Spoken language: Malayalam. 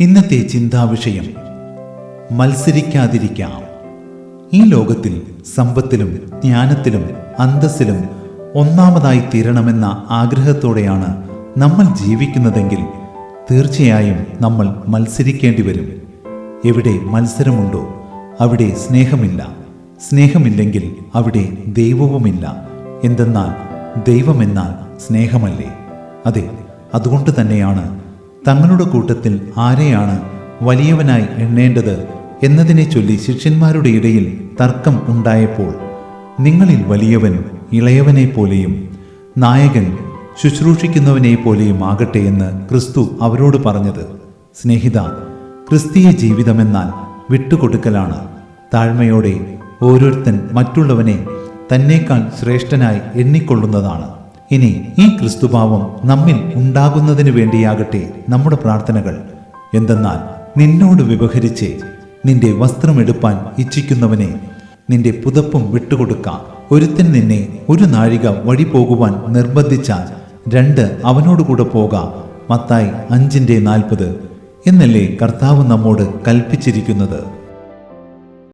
ഇന്നത്തെ ചിന്താവിഷയം മത്സരിക്കാതിരിക്കാം. ഈ ലോകത്തിൽ സമ്പത്തിലും ജ്ഞാനത്തിലും അന്തസ്സിലും ഒന്നാമതായി തീരണമെന്ന ആഗ്രഹത്തോടെയാണ് നമ്മൾ ജീവിക്കുന്നതെങ്കിൽ തീർച്ചയായും നമ്മൾ മത്സരിക്കേണ്ടി വരും. എവിടെ മത്സരമുണ്ടോ അവിടെ സ്നേഹമില്ല. സ്നേഹമില്ലെങ്കിൽ അവിടെ ദൈവവുമില്ല. എന്തെന്നാൽ ദൈവമെന്നാൽ സ്നേഹമല്ലേ? അതെ അതുകൊണ്ട് തന്നെയാണ് തങ്ങളുടെ കൂട്ടത്തിൽ ആരെയാണ് വലിയവനായി എണ്ണേണ്ടത് എന്നതിനെ ചൊല്ലി ശിഷ്യന്മാരുടെ ഇടയിൽ തർക്കം ഉണ്ടായപ്പോൾ നിങ്ങളിൽ വലിയവൻ ഇളയവനെ പോലെയും നായകൻ ശുശ്രൂഷിക്കുന്നവനെ പോലെയും ആകട്ടെ എന്ന് ക്രിസ്തു അവരോട് പറഞ്ഞത്. സ്നേഹിത ക്രിസ്തീയ ജീവിതമെന്നാൽ വിട്ടുകൊടുക്കലാണ്. താഴ്മയോടെ ഓരോരുത്തൻ മറ്റുള്ളവനെ തന്നേക്കാൾ ശ്രേഷ്ഠനായി എണ്ണിക്കൊള്ളുന്നതാണ്. ഇനി ഈ ക്രിസ്തുഭാവം നമ്മിൽ ഉണ്ടാകുന്നതിന് വേണ്ടിയാകട്ടെ നമ്മുടെ പ്രാർത്ഥനകൾ. എന്തെന്നാൽ നിന്നോട് വിവഹരിച്ച് നിന്റെ വസ്ത്രമെടുപ്പാൻ ഇച്ഛിക്കുന്നവനെ നിന്റെ പുതപ്പും വിട്ടുകൊടുക്കാം. ഒരുത്തൻ നിന്നെ ഒരു നാഴിക വഴി പോകുവാൻ നിർബന്ധിച്ചാൽ രണ്ട് അവനോടുകൂടെ പോകാം. മത്തായി അഞ്ചിന്റെ നാൽപ്പത്. എന്നല്ലേ കർത്താവ് നമ്മോട് കൽപ്പിച്ചിരിക്കുന്നത്?